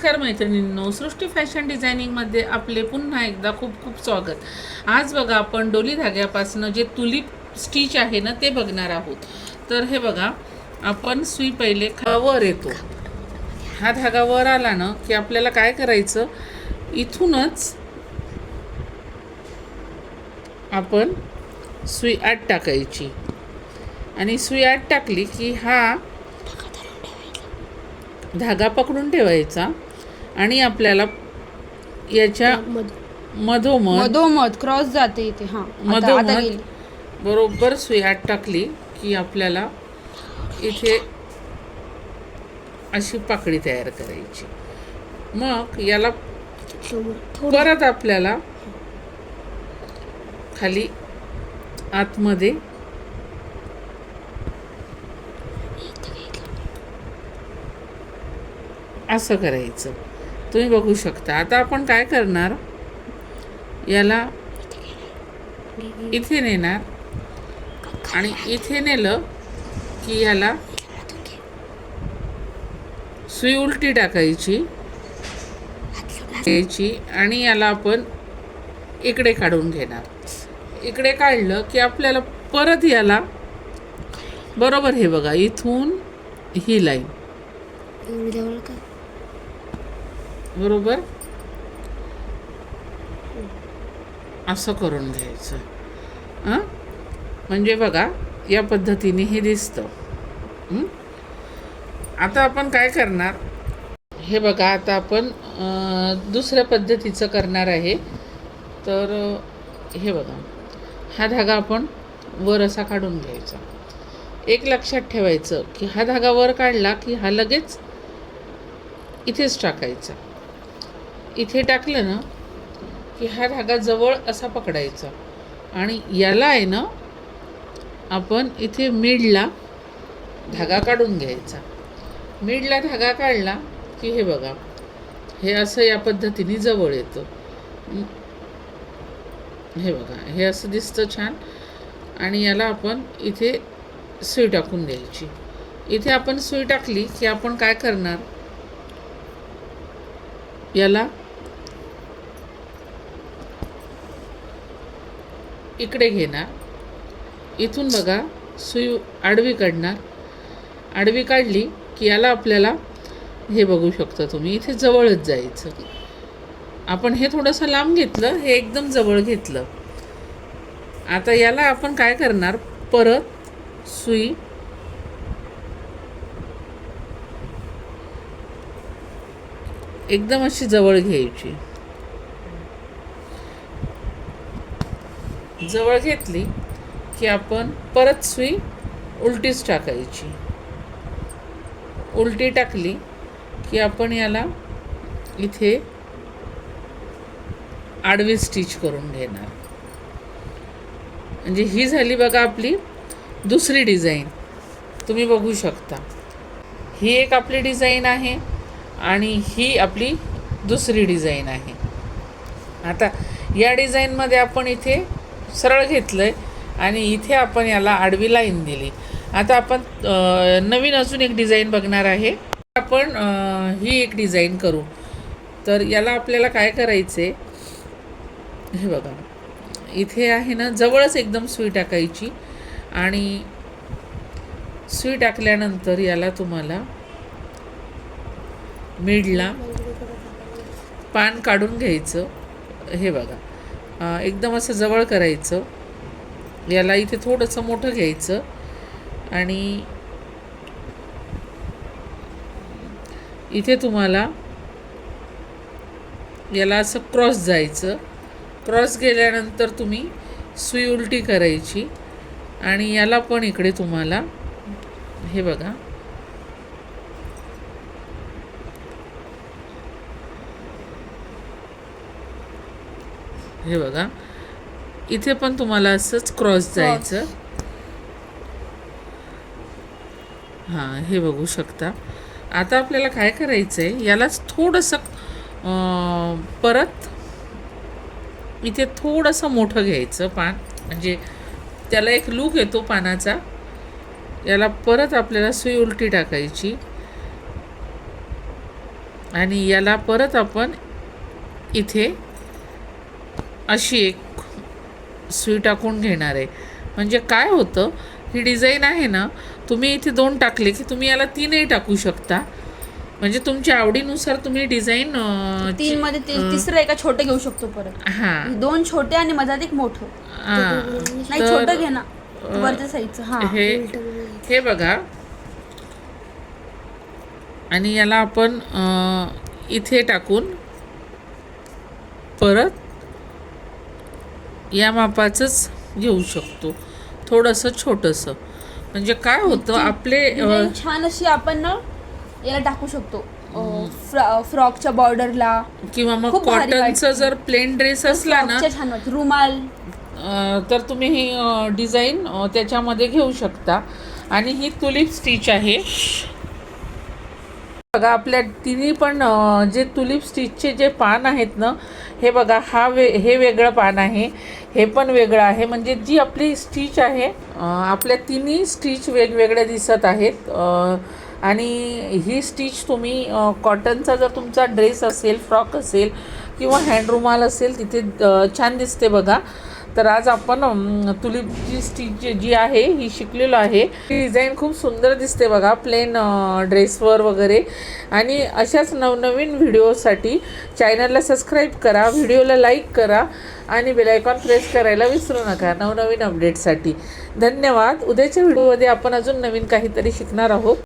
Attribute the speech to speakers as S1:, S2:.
S1: नमस्कार मैत्रिणींनो सृष्टी फॅशन डिझायनिंगमध्ये आपले पुन्हा एकदा खूप खूप स्वागत. आज बघा आपण डोली धाग्यापासनं जे तुलीप स्टिच आहे ना ते बघणार आहोत. तर हे बघा आपण सुई पहिले खा- वर येतो. हा धागा वर आला ना की आपल्याला काय करायचं? इथूनच आपण सुई आत टाकायची. आणि सुई आत टाकली की हा धागा पकडून ठेवायचा. आणि आपल्याला याच्या मधोमध.
S2: मधोमध. क्रॉस जाते इथे हा. आता- आता
S1: मधोमध
S2: गेली.
S1: बरोबर सुई आत टाकली की आपल्याला इथे अशी पाकळी तयार करायची. मग याला परत आपल्याला खाली आतमध्ये असं करायचं. तुम्ही बघू शकता. आता आपण काय करणार? याला इथे नेणार. आणि इथे नेलं की याला सुई उलटी टाकायची. घ्यायची आणि याला आपण इकडे काढून घेणार. इकडे काढलं की आपल्याला परत याला बरोबर हे बघा इथून ही लाईन. बरोबर? असं करून घ्यायचं. हां? म्हणजे बघा या पद्धतीने हे दिसतं. आता आपण काय करणार? हे बघा आता आपण दुसऱ्या पद्धतीचं करणार आहे. तर हे बघा. हा धागा आपण वर असा काढून घ्यायचा. एक लक्षात ठेवायचं की हा धागा वर काढला की हा लगेच इथेच टाकायचा. इथे टाकलं ना की हा धागा जवळ असा पकडायचा. आणि याला आहे ना आपण इथे मिडला धागा काढून घ्यायचा. मिडला धागा काढला की हे बघा हे असं या पद्धतीने जवळ येतं. हे बघा हे असं दिसतं छान. आणि याला आपण इथे सुई टाकून द्यायची. इथे आपण सुई टाकली की आपण काय करणार? याला इकडे घेणार. इथून बघा सुई आडवी काढणार. आडवी काढली की याला आपल्याला हे बघू शकता तुम्ही इथे जवळच जायचं. आपण हे थोडंसं लांब घेतलं हे एकदम जवळ घेतलं. आता याला आपण काय करणार? परत सुई एकदम अशी जवळ घ्यायची. जवळ घेतली की आपण परत सुई उलटीच टाकायची. उलटी टाकली की आपण याला इथे आडवी स्टिच करून घेणार. म्हणजे ही झाली बघा आपली दुसरी डिझाईन तुम्ही बघू शकता. ही एक आपली डिझाईन आहे आणि ही आपली दुसरी डिझाईन आहे. आता या डिझाईनमध्ये आपण इथे सरळ घेतलं आहे आणि इथे आपण याला आडवी लाईन दिली. आता आपण नवीन अजून एक डिझाईन बघणार आहे. आपण ही एक डिझाईन करू. तर याला आपल्याला काय करायचं आहे हे बघा. इथे आहे ना जवळच एकदम सुई टाकायची. आणि सुई टाकल्यानंतर याला तुम्हाला मिडला पान काढून घ्यायचं. हे बघा. एकदम असं जवळ करायचं. याला इथे थोडंसं मोठं घ्यायचं. आणि इथे तुम्हाला याला असं क्रॉस जायचं. क्रॉस गेल्यानंतर तुम्ही सुई उलटी करायची. आणि याला पण इकडे तुम्हाला हे बघा हे बघा. इथे पण तुम्हाला असंच क्रॉस जायचं. हां हे बघू शकता. आता आपल्याला काय करायचं आहे यालाच थोडंसं परत इथे थोडंसं मोठं घ्यायचं पान. म्हणजे त्याला एक लूक येतो पानाचा. याला परत आपल्याला सुई उलटी टाकायची. आणि याला परत आपण इथे अशी एक सुई टाकून घेणार आहे. म्हणजे काय होतं ही डिझाईन आहे ना तुम्ही इथे दोन टाकले की तुम्ही याला तीनही टाकू शकता. म्हणजे तुमच्या आवडीनुसार तुम्ही डिझाईन
S2: तीन मध्ये तिसरं एका छोटे घेऊ शकतो परत.
S1: हां.
S2: दोन छोटे आणि मधात एक मोठं नाही छोटं घे ना. वरच्या हा.
S1: हे हे बघा. आणि याला आपण इथे टाकून परत या मापाचंच घेऊ शकतो. थोडंसं छोटंसं. म्हणजे काय होतं आपले अं,
S2: डिझाईन छान अशी आपण ना याला टाकू शकतो. अं, फ्रॉ- फ्रॉकच्या बॉर्डरला.
S1: किंवा मग
S2: खूप भारी
S1: कॉटनचा जर प्लेन ड्रेस असला ना
S2: फ्रॉकच्या छान वाटतं. रुमाल.
S1: अं, तर तुम्ही ही डिझाईन त्याच्यामध्ये घेऊ शकता. आणि ही तुलिप स्टिच आहे. बघा आपल्या तिन्ही पण जे तुलिप स्टिचचे जे पान आहेत ना हे बघा हा वे हे वेगळं पान आहे. हे पण वेगळं आहे. म्हणजे जी आपली स्टिच आहे आपल्या तिन्ही स्टिच वेगवेगळ्या दिसत आहेत. आणि ही स्टिच तुम्ही कॉटनचा जर तुमचा ड्रेस असेल फ्रॉक असेल किंवा हँडरुमाल असेल तिथे छान दिसते बघा. तर आज आपण तुलीपची तुलिपची स्टिच जी- जी आहे ही शिकलेलो आहे. ही डिझाईन खूप सुंदर दिसते बघा प्लेन ड्रेसवर वगैरे. आणि अशाच नवनवीन व्हिडिओसाठी चॅनलला सबस्क्राईब करा व्हिडिओला लाईक करा आणि बेलायकॉन प्रेस करायला विसरू नका नवनवीन अपडेटसाठी धन्यवाद. उद्याच्या व्हिडिओमध्ये आपण अजून नवीन काहीतरी शिकणार आहोत.